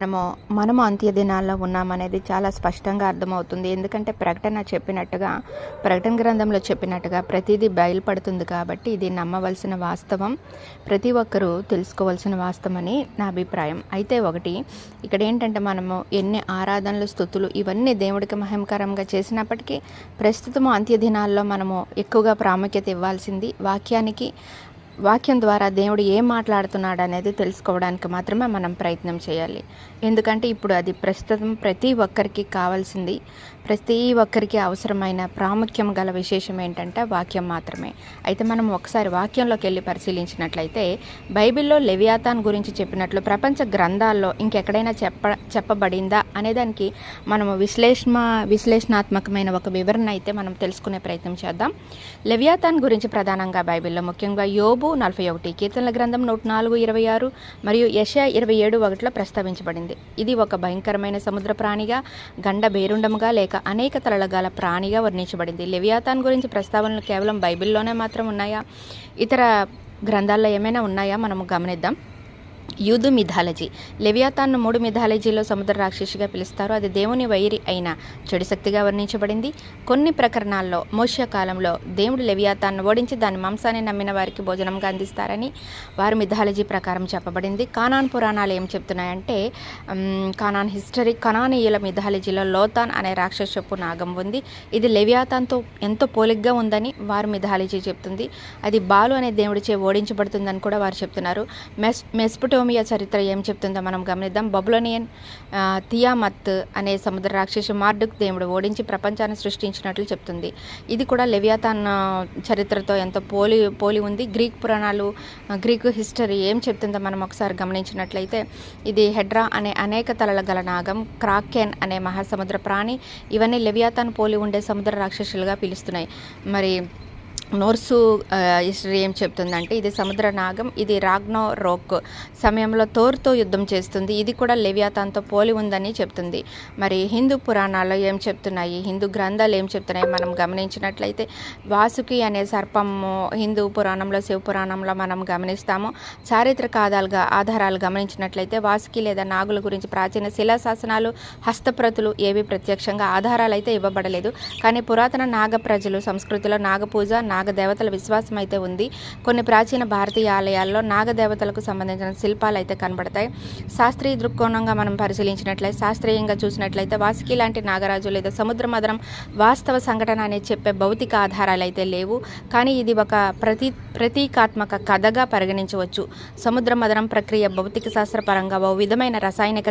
మనము మనము అంత్య దినాల్లో ఉన్నామనేది చాలా స్పష్టంగా అర్థమవుతుంది. ఎందుకంటే ప్రకటన చెప్పినట్టుగా ప్రకటన గ్రంథంలో చెప్పినట్టుగా ప్రతిదీ బయలుపడుతుంది కాబట్టి ఇది నమ్మవలసిన వాస్తవం. ప్రతి ఒక్కరూ తెలుసుకోవాల్సిన వాస్తవం అని నా అభిప్రాయం. అయితే ఒకటి ఇక్కడ ఏంటంటే మనము ఎన్ని ఆరాధనలు స్థుతులు ఇవన్నీ దేవుడికి మహిమకరంగా చేసినప్పటికీ ప్రస్తుతము అంత్య దినాల్లో మనము ఎక్కువగా ప్రాముఖ్యత ఇవ్వాల్సింది వాక్యానికి వాక్యం ద్వారా దేవుడు ఏం మాట్లాడుతున్నాడు అనేది తెలుసుకోవడానికి మాత్రమే మనం ప్రయత్నం చేయాలి. ఎందుకంటే ఇప్పుడు అది ప్రస్తుతం ప్రతి ఒక్కరికి కావాల్సింది. ప్రతి ఒక్కరికి అవసరమైన ప్రాముఖ్యం గల విశేషం ఏంటంటే వాక్యం మాత్రమే. అయితే మనం ఒకసారి వాక్యంలోకి వెళ్ళి పరిశీలించినట్లయితే బైబిల్లో లెవియాతాన్ గురించి చెప్పినట్లు ప్రపంచ గ్రంథాల్లో ఇంకెక్కడైనా చెప్ప చెప్పబడిందా అనేదానికి మనము విశ్లేషణ విశ్లేషణాత్మకమైన ఒక వివరణ అయితే మనం తెలుసుకునే ప్రయత్నం చేద్దాం. లెవియాతాన్ గురించి ప్రధానంగా బైబిల్లో ముఖ్యంగా యోబు నలభై ఒకటి. కీర్తనల గ్రంథం నూట నాలుగు ఇరవై ఆరు మరియు యశ ఇరవై ఏడు ఒకటిలో ప్రస్తావించబడింది. ఇది ఒక భయంకరమైన సముద్ర ప్రాణిగా గండ బేరుండముగా లేక అనేక తలల గల ప్రాణిగా వర్ణించబడింది. లెవియాతాన్ గురించి ప్రస్తావనలు కేవలం బైబిల్లోనే మాత్రం ఉన్నాయా? ఇతర గ్రంథాల్లో ఏమైనా ఉన్నాయా? మనము గమనిద్దాం. యూదు మిథాలజీ. లెవియాతాన్ను మూడు మిథాలజీలో సముద్ర రాక్షసిగా పిలుస్తారు. అది దేవుని వైరి అయిన చెడు శక్తిగా వర్ణించబడింది. కొన్ని ప్రకరణాల్లో మోష్య కాలంలో దేవుడు లెవియాతాన్ను ఓడించి దాని మాంసాన్ని నమ్మిన వారికి భోజనంగా అందిస్తారని వారి మిథాలజీ ప్రకారం చెప్పబడింది. కానాన్ పురాణాలు ఏం చెప్తున్నాయంటే కానాన్ హిస్టరీ కనానీయుల మిథాలజీలో లోతాన్ అనే రాక్షసపు నాగం ఉంది. ఇది లెవియాతాన్తో ఎంతో పోలిగ్గా ఉందని వారి మిథాలజీ చెప్తుంది. అది బాలు అనే దేవుడిచే ఓడించబడుతుందని కూడా వారు చెప్తున్నారు. మెస్ మెస్పుటోమియా చరిత్ర ఏం చెప్తుందో మనం గమనిద్దాం. బబులోనియన్ థియామత్ అనే సముద్ర రాక్షసి మార్డుక్ దేవుడు ఓడించి ప్రపంచాన్ని సృష్టించినట్లు చెప్తుంది. ఇది కూడా లెవియాతాన్ చరిత్రతో ఎంతో పోలి పోలి ఉంది. గ్రీక్ పురాణాలు గ్రీకు హిస్టరీ ఏం చెప్తుందో మనం ఒకసారి గమనించినట్లయితే ఇది హెడ్రా అనే అనేక తలల గల నాగం క్రాకెన్ అనే మహాసముద్ర ప్రాణి ఇవన్నీ లెవియాతాన్ పోలి ఉండే సముద్ర రాక్షసులుగా పిలుస్తున్నాయి. మరి నోర్సు హిస్టరీ ఏం చెప్తుందంటే ఇది సముద్ర నాగం ఇది రాగ్నో రోక్ సమయంలో తోర్తో యుద్ధం చేస్తుంది. ఇది కూడా లెవియాతాన్తో పోలి ఉందని చెప్తుంది. మరి హిందూ పురాణాల్లో ఏం చెప్తున్నాయి? హిందూ గ్రంథాలు ఏం చెప్తున్నాయి? మనం గమనించినట్లయితే వాసుకి అనే సర్పము హిందూ పురాణంలో శివ పురాణంలో మనం గమనిస్తాము. చారిత్రక ఆధాలుగా ఆధారాలు గమనించినట్లయితే వాసుకి లేదా నాగుల గురించి ప్రాచీన శిలాశాసనాలు హస్తప్రతులు ఏవి ప్రత్యక్షంగా ఆధారాలు అయితే ఇవ్వబడలేదు. కానీ పురాతన నాగ ప్రజలు సంస్కృతిలో నాగపూజ నాగదేవతల విశ్వాసం అయితే ఉంది. కొన్ని ప్రాచీన భారతీయ ఆలయాల్లో నాగదేవతలకు సంబంధించిన శిల్పాలు అయితే కనబడతాయి. శాస్త్రీయ దృక్కోణంగా మనం పరిశీలించినట్లయితే శాస్త్రీయంగా చూసినట్లయితే వాసుకి లాంటి నాగరాజు లేదా సముద్ర మదనం వాస్తవ సంఘటన అనేది చెప్పే భౌతిక ఆధారాలు అయితే లేవు. కానీ ఇది ఒక ప్రతి ప్రతీకాత్మక కథగా పరిగణించవచ్చు. సముద్ర మదనం ప్రక్రియ భౌతిక శాస్త్రపరంగా ఓ విధమైన రసాయనిక